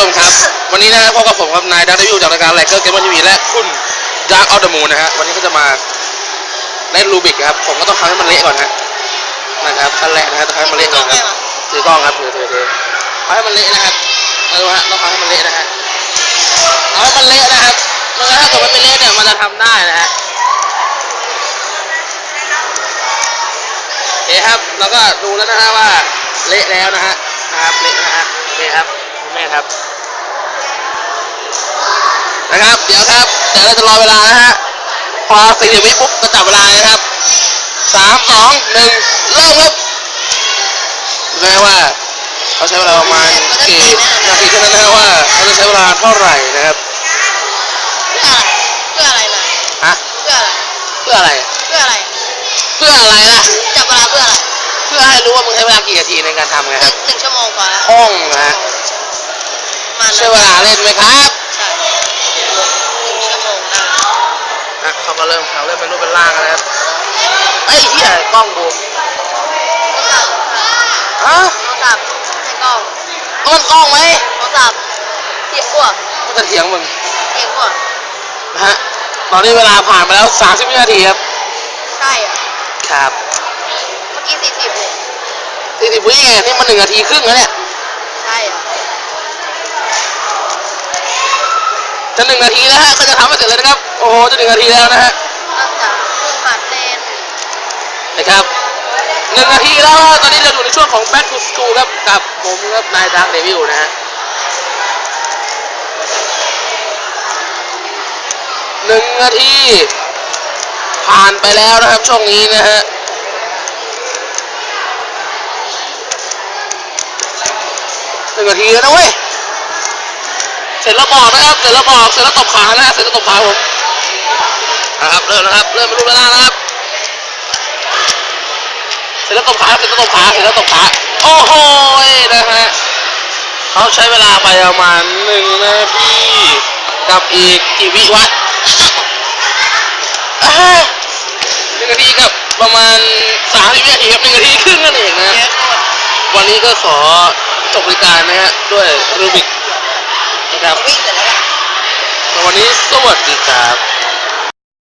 ชมครับ วันนี้นะฮะพบกับผมครับนายดักดิวจากรายการแลกเกอร์เกมทีวีและคุณดาร์กออฟเดอะมูนนะฮะวันนี้ก็จะมาเล่นรูบิกครับ ผมก็ต้องทำให้มันเละก่อนฮะนะครับขั้นแรกนะฮะต้องทำให้มันเละก่อนครับถือกล้องครับถือถือถือเอาให้มันเละนะครับเอาดูฮะต้องทำให้มันเละนะฮะเอาให้มันเละนะครับเมื่อถ้าเกิดมันไม่เละเนี่ยมันจะทำได้นะฮะโอเคครับแล้วก็ดูแล้วนะฮะว่าเละแล้วนะฮะนะครับเละนะ แม่ครับ นะครับ เดี๋ยวครับ เดี๋ยวเราจะรอเวลานะฮะ พอสี่สิบวิปุ๊บก็จับเวลาเลยครับสามสองหนึ่งเริ่มครับดูนะว่าเขาใช้เวลาประมาณกี่นาทีเท่านั้นนะฮะว่าเขาจะใช้เวลาเท่าไหร่นะครับ เพื่ออะไรเพื่ออะไรนะฮะเพื่ออะไรเพื่ออะไร เพื่ออะไร เพื่ออะไรล่ะจับเวลาเพื่ออะไรเพื่อให้รู้ว่ามึงใช้เวลากี่นาทีในการทำไงหคนึ่รังบหนึ่งชั่วโมงกว่าแล้วห้องนะฮะ มาใช้เวลาเล่นไหมครับใช่หนึ่งชั่วโมงได้นะเขาก็เริ่มเขาเริ่มเป็นรูปเป็นร่างกันแล้วครับไอ้ยเหี้ยกล้องดูโทรศัพท์ฮะโทรศัพท์ให้กล้องเอามันกล้องไหมโทรศัพท์เทียบกว่ามันจะเถียงมึงเทียบกว่านะฮะตอนนี้เวลาผ่านไปแล้ว 30วินาทีครับใช่อะครับเมื่อกี้สี่สิบเลย40วิไงนี่มันหนึ่งนาทีครึ่งแล้วเนี่ยใช่อะ จะหนึ่งนาทีแล้วฮะก็จะทำให้เสร็จเลยนะครับ โอ้โหจะหนึ่งนาทีแล้วนะฮะตั้งจากคุณหัดเล่นะครับหนึ่งนาทีแล้วตอนนี้เราอยู่ในช่วงของ back to school ครับกับผมครับนายดังเดวิลนะฮะหนึ่งนาที ผ่านไปแล้วนะครับช่วงนี้นะฮะหนึ่งนาทีแล้วนะเว้ย เสร็จแล้วบอกนะครับ เสร็จแล้วบอก เสร็จแล้วตบขานะฮะเสร็จแล้วตบขาผมนะครับ เริ่มนะครับ เริ่มเป็นรูปเป็นร่างนะครับ เสร็จแล้วตบขา เสร็จแล้วตบขา เสร็จแล้วตบขา โอ้โหนะฮะเขาใช้เวลาไปประมาณหนึ่งนาทีกับอีกกี่วิวะอ่าหนึ่งนาทีกับประมาณสามสิบวินาทีครับหนึ่งนาทีครึ่งนั่นเองนะเยอะหมดวันนี้ก็ขอจบบริการนะฮะด้วยรูบิกนะ ครับวิ่งเสร็จแล้วอะวันนี้สวัสดีครับ